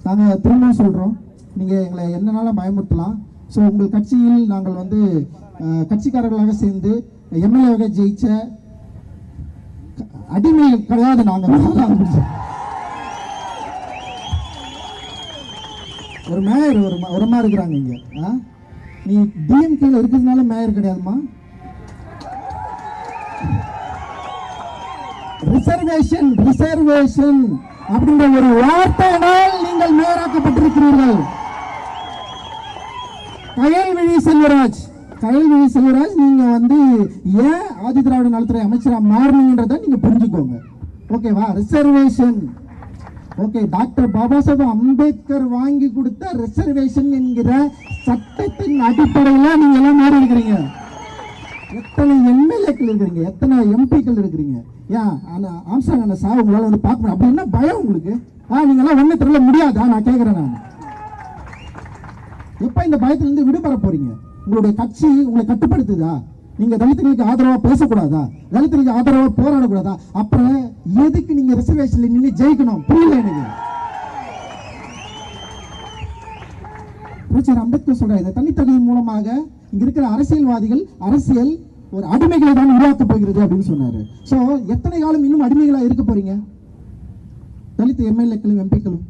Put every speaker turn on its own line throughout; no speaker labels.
நாங்கள் திரும்பவும் சொல்கிறோம் நீங்கள் எங்களை என்னனாலும் பயமுறுத்தலாம். ஸோ உங்கள் கட்சியில் நாங்கள் வந்து கட்சிக்காரர்களாக சேர்ந்து எம்எல்ஏவாக ஜெயிச்ச அடிமை கிடையாது நாங்கள் ஒரு மேயர் ஒரு உரமா இருக்கிறாங்க இங்கே. ஆ? நீ டிஎம்கேல இருக்கிறதுனால மேயர் கிடையாதுமா ரிசர்வேஷன் ரிசர்வேஷன் அப்படின்ற ஒரு வார்த்தையினால் செல்வராஜ். கைவி செல்வராஜ் நீங்க வந்து ஏன் ஆதி திராவிட நலத்துறை அமைச்சரா மாறினீங்கன்றத நீங்க புரிஞ்சுக்கோங்க. ஓகேவா reservation okay doctor Baba Saheb Ambedkar வாங்கி கொடுத்த ரிசர்வேஷன் என்கிற சட்டத்தின் அடிப்படையில் நீங்க எல்லாம் மாறி இருக்கிறீங்க. எத்தனை எம்எல்ஏக்கள் இருக்கிறீங்க? எத்தனை எம்பிக்கள் இருக்கிறீங்க? ஏன் ஆனால் ஆம்சாங் அண்ணா சார் உங்களால் வந்து பார்க்கணும் அப்படி என்ன பயம் உங்களுக்கு. ஆ நீங்களாம் ஒண்ணு தெரியல முடியாதா? நான் கேட்குறேன் நான். இப்போ இந்த பயத்துல இருந்து விடுபட போறீங்க. உங்களுடைய கட்சி உங்களை கட்டுப்படுத்துதா? நீங்க தலித்துகளுக்கு ஆதரவா பேசக்கூடாதா? தலித்துகளுக்கு ஆதரவா போராடக்கூடாதா? அப்புறம் எதுக்கு நீங்க ரிசர்வேஷன்ல நின்று ஜெயிக்கணும்? புரியல எனக்கு. புரட்சியர் அம்பேத்கர் சொல்ற இந்த தனித்தகுதி மூலமாக இங்க இருக்கிற அரசியல்வாதிகள் அரசியல் ஒரு அடிமைகளை தான் உருவாக்க போகிறது அப்படின்னு சொன்னாரு. சோ எத்தனை காலம் இன்னும் அடிமைகளா இருக்க போறீங்க? தலித் எம்எல்ஏக்களும் எம்பிக்களும்.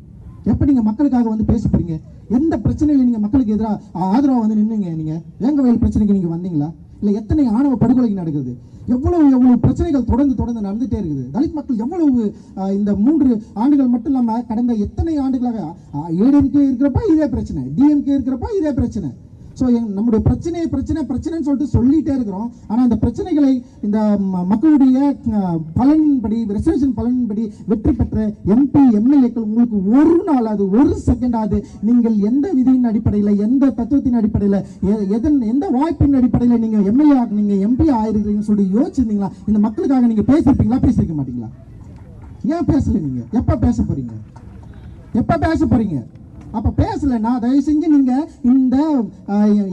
எப்ப நீங்க மக்களுக்காக வந்து பேச போறீங்க? எந்த பிரச்சனையில நீங்க மக்களுக்கு எதிராக ஆதரவா வந்து நின்னீங்க நீங்க? வேங்கவயல் பிரச்சனைக்கு நீங்க வந்தீங்களா? இல்ல எத்தனை ஆணவ படுகொலைக்கு நடக்குது? எவ்வளவு எவ்வளவு பிரச்சனைகள் தொடர்ந்து தொடர்ந்து நடந்துட்டே இருக்குது. தலித் மக்கள் எவ்வளவு இந்த மூன்று ஆண்டுகள் மட்டும் இல்லாம கடந்த எத்தனை ஆண்டுகளாக ஏடிஎம்கே இருக்கிறப்ப இதே பிரச்சனை டிஎம்கே இருக்கிறப்ப இதே பிரச்சனை. ஸோ நம்முடைய பிரச்சனை பிரச்சனை பிரச்சனைன்னு சொல்லிட்டு சொல்லிட்டே இருக்கிறோம். ஆனால் அந்த பிரச்சனைகளை இந்த ம- மக்களுடைய அஹ், பலனின்படி ரிசர்வேஷன் பலனின்படி வெற்றி பெற்ற எம்பி எம்எல்ஏக்கள் உங்களுக்கு ஒரு நாளாவது ஒரு செகண்டாவது நீங்கள் எந்த விதியின் அடிப்படையில் எந்த தத்துவத்தின் அடிப்படையில் எ- எதன் எந்த வாய்ப்பின் அடிப்படையில் நீங்கள் எம்எல்ஏ நீங்கள் எம்பி ஆயிருக்கீங்கன்னு சொல்லி யோசிச்சிருந்தீங்களா? இந்த மக்களுக்காக நீங்கள் பேசியிருப்பீங்களா? பேசியிருக்க மாட்டீங்களா? ஏன் பேசல நீங்கள் எப்போ பேச போகிறீங்க எப்போ பேச போகிறீங்க அப்ப பேசலன்னா தயவு செஞ்சு நீங்க இந்த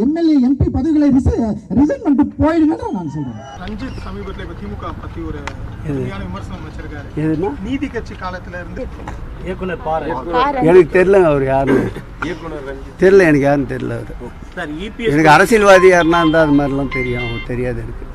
எம்எல்ஏ எம்பி பதவிகளை ரிசைன் பண்ணிட்டு போயிடுங்கன்ற நான் சொல்றேன்.
ரஞ்சித் சமீபத்தில் இப்போ திமுக பத்தி ஒரு சரியான விமர்சனம் வச்சிருக்காரு.
எதுனா
நீதி கட்சி காலத்துல இருந்து
இயக்குனர் பாரு
எனக்கு தெரியல அவர் யாருன்னு.
இயக்குனர் ரஞ்சித்.
தெரியல எனக்கு யாருன்னு தெரியல அவர்.
சார் இபிஎஸ்
எனக்கு அரசியல்வாதி யாருன்னா இருந்தால் அது மாதிரிலாம் தெரியும். தெரியாது எனக்கு.